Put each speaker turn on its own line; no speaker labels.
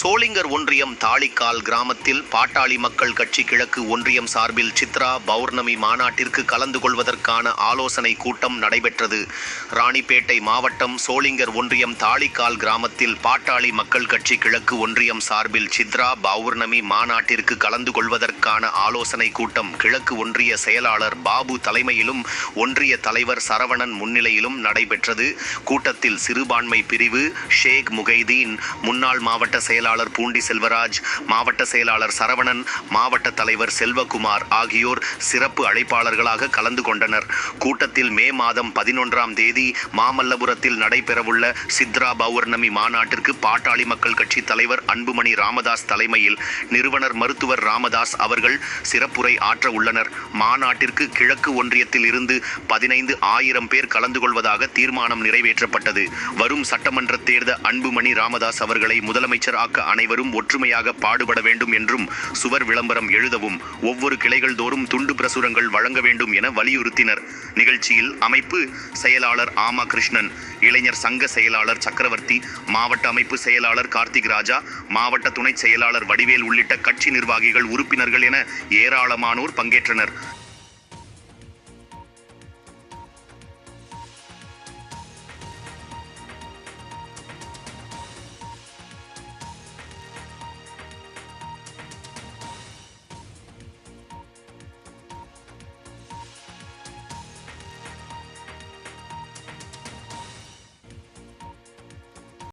சோளிங்கர் ஒன்றியம் தாளிக்கால் கிராமத்தில் பாட்டாளி மக்கள் கட்சி கிழக்கு ஒன்றியம் சார்பில் சித்ரா பௌர்ணமி மாநாட்டிற்கு கலந்து கொள்வதற்கான ஆலோசனை கூட்டம் நடைபெற்றது. ராணிப்பேட்டை மாவட்டம் சோளிங்கர் ஒன்றியம் தாளிக்கால் கிராமத்தில் பாட்டாளி மக்கள் கட்சி கிழக்கு ஒன்றியம் சார்பில் சித்ரா பௌர்ணமி மாநாட்டிற்கு கலந்து கொள்வதற்கான ஆலோசனை கூட்டம் கிழக்கு ஒன்றிய செயலாளர் பாபு தலைமையிலும் ஒன்றிய தலைவர் சரவணன் முன்னிலையிலும் நடைபெற்றது. கூட்டத்தில் சிறுபான்மை பிரிவு ஷேக் முகைதீன் முன்னாள் மாவட்ட செயலாளர் பூண்டி செல்வராஜ் மாவட்ட செயலாளர் சரவணன் மாவட்ட தலைவர் செல்வகுமார் ஆகியோர் சிறப்பு அழைப்பாளர்களாக கலந்து கொண்டனர். கூட்டத்தில் மே மாதம் பதினொன்றாம் தேதி மாமல்லபுரத்தில் நடைபெறவுள்ள சித்ரா பௌர்ணமி மாநாட்டிற்கு பாட்டாளி மக்கள் கட்சி தலைவர் அன்புமணி ராமதாஸ் தலைமையில் நிறுவனர் மருத்துவர் ராமதாஸ் அவர்கள் சிறப்புரை ஆற்ற உள்ளனர். மாநாட்டிற்கு கிழக்கு ஒன்றியத்தில் இருந்து பதினைந்து ஆயிரம் பேர் கலந்து கொள்வதாக தீர்மானம் நிறைவேற்றப்பட்டது. வரும் சட்டமன்ற தேர்தல் அன்புமணி ராமதாஸ் அவர்களை முதலமைச்சர் ஆக்க அனைவரும் ஒற்றுமையாக பாடுபட வேண்டும் என்றும் சுவர் விளம்பரம் எழுதவும் ஒவ்வொரு கிளைகள் தோறும் துண்டு பிரசுரங்கள் வழங்க வேண்டும் என வலியுறுத்தினர். நிகழ்ச்சியில் அமைப்பு செயலாளர் ஆமா கிருஷ்ணன் இளைஞர் சங்க செயலாளர் சக்கரவர்த்தி மாவட்ட அமைப்பு செயலாளர் கார்த்திக் ராஜா மாவட்ட துணை செயலாளர் வடிவேல் உள்ளிட்ட கட்சி நிர்வாகிகள் உறுப்பினர்கள் என ஏராளமானோர் பங்கேற்றனர்.